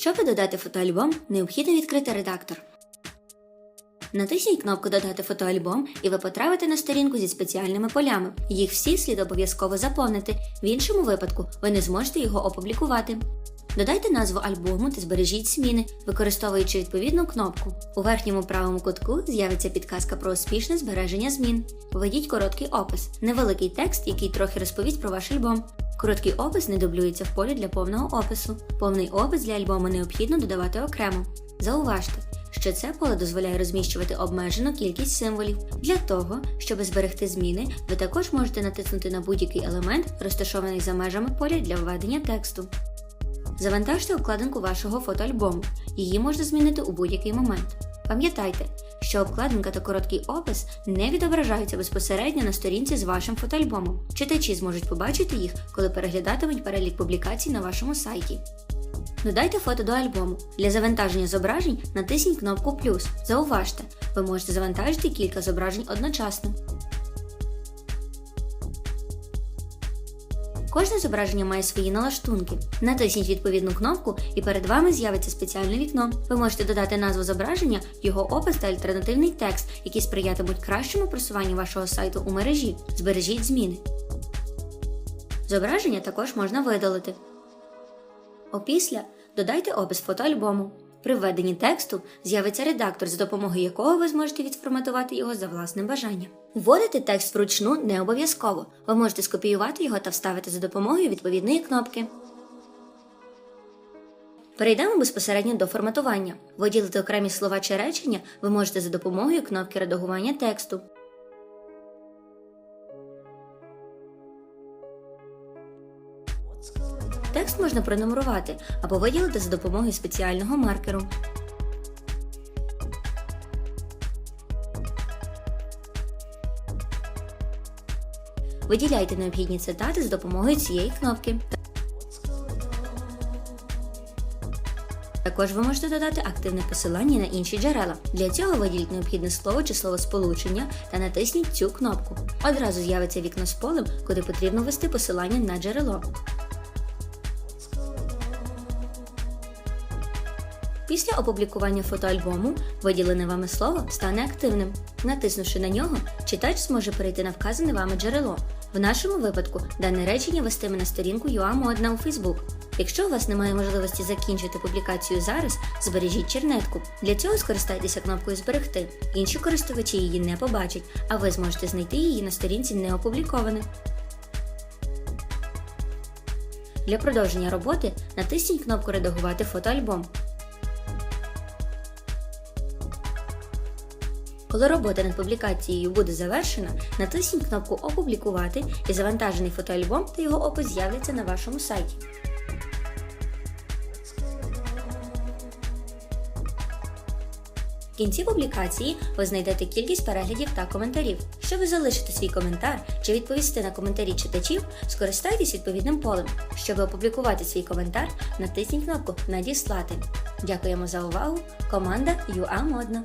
Щоб додати фотоальбом, необхідно відкрити редактор. Натисніть кнопку Додати фотоальбом і ви потрапите на сторінку зі спеціальними полями. Їх всі слід обов'язково заповнити. В іншому випадку ви не зможете його опублікувати. Додайте назву альбому та збережіть зміни, використовуючи відповідну кнопку. У верхньому правому кутку з'явиться підказка про успішне збереження змін. Введіть короткий опис, невеликий текст, який трохи розповість про ваш альбом. Короткий опис не дублюється в полі для повного опису. Повний опис для альбому необхідно додавати окремо. Зауважте, що це поле дозволяє розміщувати обмежену кількість символів. Для того, щоб зберегти зміни, ви також можете натиснути на будь-який елемент, розташований за межами поля для введення тексту. Завантажте обкладинку вашого фотоальбому. Її можна змінити у будь-який момент. Пам'ятайте, що обкладинка та короткий опис не відображаються безпосередньо на сторінці з вашим фотоальбомом. Читачі зможуть побачити їх, коли переглядатимуть перелік публікацій на вашому сайті. Додайте фото до альбому. Для завантаження зображень натисніть кнопку плюс. Зауважте, ви можете завантажити кілька зображень одночасно. Кожне зображення має свої налаштунки. Натисніть відповідну кнопку і перед вами з'явиться спеціальне вікно. Ви можете додати назву зображення, його опис та альтернативний текст, які сприятимуть кращому просуванню вашого сайту у мережі. Збережіть зміни. Зображення також можна видалити. Опісля додайте опис фотоальбому. При введенні тексту з'явиться редактор, за допомогою якого ви зможете відформатувати його за власним бажанням. Вводити текст вручну не обов'язково. Ви можете скопіювати його та вставити за допомогою відповідної кнопки. Перейдемо безпосередньо до форматування. Виділити окремі слова чи речення ви можете за допомогою кнопки редагування тексту. Текст можна пронумерувати або виділити за допомогою спеціального маркеру. Виділяйте необхідні цитати з допомогою цієї кнопки. Також ви можете додати активне посилання на інші джерела. Для цього виділіть необхідне слово чи словосполучення та натисніть цю кнопку. Одразу з'явиться вікно з полем, куди потрібно ввести посилання на джерело. Після опублікування фотоальбому виділене вами слово стане активним. Натиснувши на нього, читач зможе перейти на вказане вами джерело. В нашому випадку дане речення вестиме на сторінку UA Модна у Facebook. Якщо у вас немає можливості закінчити публікацію зараз, збережіть чернетку. Для цього скористайтеся кнопкою Зберегти. Інші користувачі її не побачать, а ви зможете знайти її на сторінці неопублікованих. Для продовження роботи натисніть кнопку Редагувати фотоальбом. Коли робота над публікацією буде завершена, натисніть кнопку Опублікувати і завантажений фотоальбом та його опис з'являться на вашому сайті. В кінці публікації ви знайдете кількість переглядів та коментарів. Щоб залишити свій коментар чи відповісти на коментарі читачів, скористайтесь відповідним полем. Щоб опублікувати свій коментар, натисніть кнопку Надіслати. Дякуємо за увагу! Команда UA Модна.